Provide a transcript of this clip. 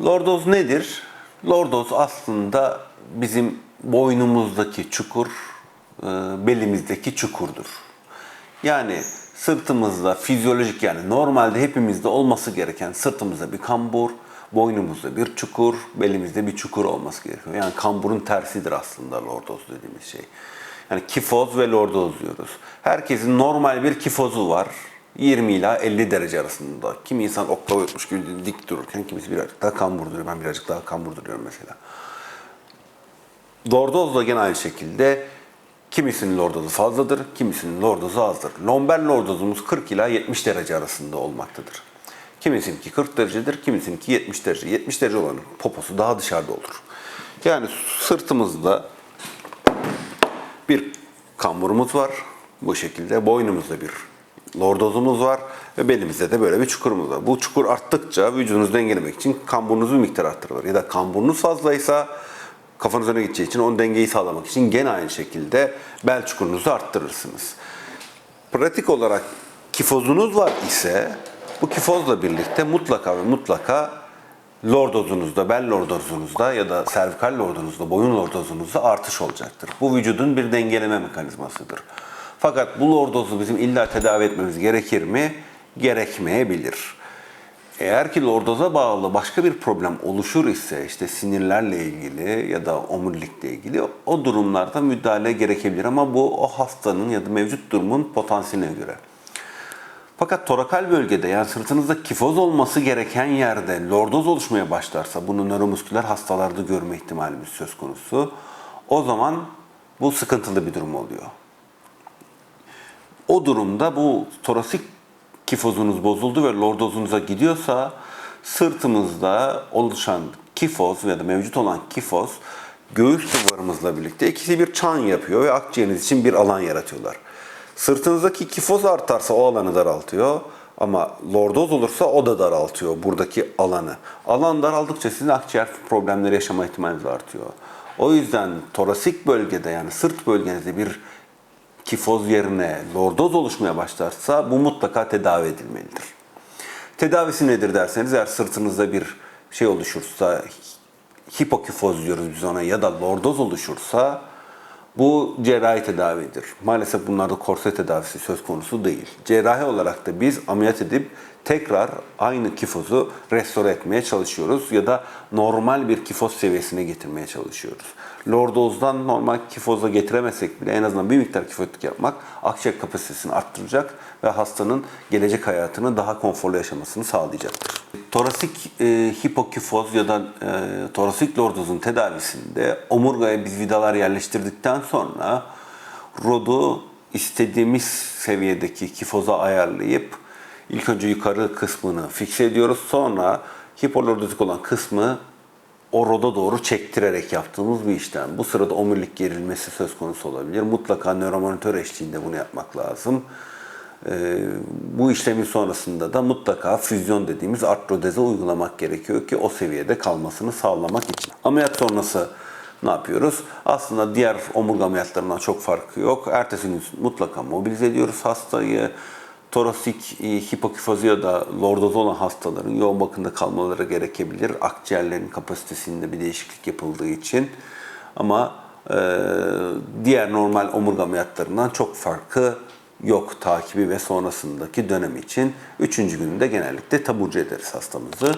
Lordoz nedir? Lordoz aslında bizim boynumuzdaki çukur, e, belimizdeki çukurdur. Yani sırtımızda fizyolojik yani normalde hepimizde olması gereken sırtımızda bir kambur, boynumuzda bir çukur, belimizde bir çukur olması gerekiyor. Yani kamburun tersidir aslında lordoz dediğimiz şey. Yani kifoz ve lordoz diyoruz. Herkesin normal bir kifozu var. 20 ila 50 derece arasında. Kimi insan oklava yutmuş gibi dik dururken kimisi birazcık daha kambur duruyor. Ben birazcık daha kambur duruyorum mesela. Lordoz da gene aynı şekilde kimisinin lordozu fazladır, kimisinin lordozu azdır. Lomber lordozumuz 40 ila 70 derece arasında olmaktadır. Kimisininki 40 derecedir, kimisininki 70 derece. 70 derece olanın poposu daha dışarıda olur. Yani sırtımızda bir kamburumuz var bu şekilde. Boynumuzda bir lordozumuz var ve belimizde de böyle bir çukurumuz var. Bu çukur arttıkça vücudunuzu dengelemek için kamburunuzu bir miktar arttırılır. Ya da kamburunuz fazlaysa kafanız öne gideceği için onun dengeyi sağlamak için gene aynı şekilde bel çukurunuzu arttırırsınız. Pratik olarak kifozunuz var ise bu kifozla birlikte mutlaka ve mutlaka lordozunuzda, bel lordozunuzda ya da servikal lordozunuzda, boyun lordozunuzda artış olacaktır. Bu vücudun bir dengeleme mekanizmasıdır. Fakat bu lordozu bizim illa tedavi etmemiz gerekir mi? Gerekmeyebilir. Eğer ki lordoza bağlı başka bir problem oluşur ise işte sinirlerle ilgili ya da omurilikle ilgili o durumlarda müdahale gerekebilir ama bu o hastanın ya da mevcut durumun potansiyeline göre. Fakat torakal bölgede yani sırtınızda kifoz olması gereken yerde lordoz oluşmaya başlarsa bunu nöromusküler hastalarda görme ihtimalimiz söz konusu. O zaman bu sıkıntılı bir durum oluyor. O durumda bu torasik kifozunuz bozuldu ve lordozunuza gidiyorsa sırtımızda oluşan kifoz ya da mevcut olan kifoz göğüs duvarımızla birlikte ikisi bir çan yapıyor ve akciğeriniz için bir alan yaratıyorlar. Sırtınızdaki kifoz artarsa o alanı daraltıyor ama lordoz olursa o da daraltıyor buradaki alanı. Alan daraldıkça sizin akciğer problemleri yaşama ihtimaliniz artıyor. O yüzden torasik bölgede yani sırt bölgenizde bir kifoz yerine lordoz oluşmaya başlarsa bu mutlaka tedavi edilmelidir. Tedavisi nedir derseniz eğer sırtınızda bir şey oluşursa hipokifoz diyoruz biz ona ya da lordoz oluşursa bu cerrahi tedavidir. Maalesef bunlarda korse tedavisi söz konusu değil. Cerrahi olarak da biz ameliyat edip tekrar aynı kifozu restore etmeye çalışıyoruz ya da normal bir kifoz seviyesine getirmeye çalışıyoruz. Lordozdan normal kifoza getiremesek bile en azından bir miktar kifotik yapmak akciğer kapasitesini arttıracak ve hastanın gelecek hayatını daha konforlu yaşamasını sağlayacaktır. Torasik e, hipokifoz ya da e, torasik lordozun tedavisinde omurgaya biz vidalar yerleştirdikten sonra rodu istediğimiz seviyedeki kifoza ayarlayıp ilk önce yukarı kısmını fikse ediyoruz. Sonra hipoliordotik olan kısmı o roda doğru çektirerek yaptığımız bir işlem. Bu sırada omurilik gerilmesi söz konusu olabilir. Mutlaka nöromonitör eşliğinde bunu yapmak lazım. Ee, bu işlemin sonrasında da mutlaka füzyon dediğimiz artrodeze uygulamak gerekiyor ki o seviyede kalmasını sağlamak için. Ameliyat sonrası ne yapıyoruz? Aslında diğer omurga ameliyatlarından çok farkı yok. Ertesi gün mutlaka mobilize ediyoruz hastayı. Torasik e, hipokifozi ya da lordoz olan hastaların yoğun bakımda kalmaları gerekebilir. Akciğerlerin kapasitesinde bir değişiklik yapıldığı için. Ama e, diğer normal omurga ameliyatlarından çok farkı yok takibi ve sonrasındaki dönem için. Üçüncü gününde genellikle taburcu ederiz hastamızı.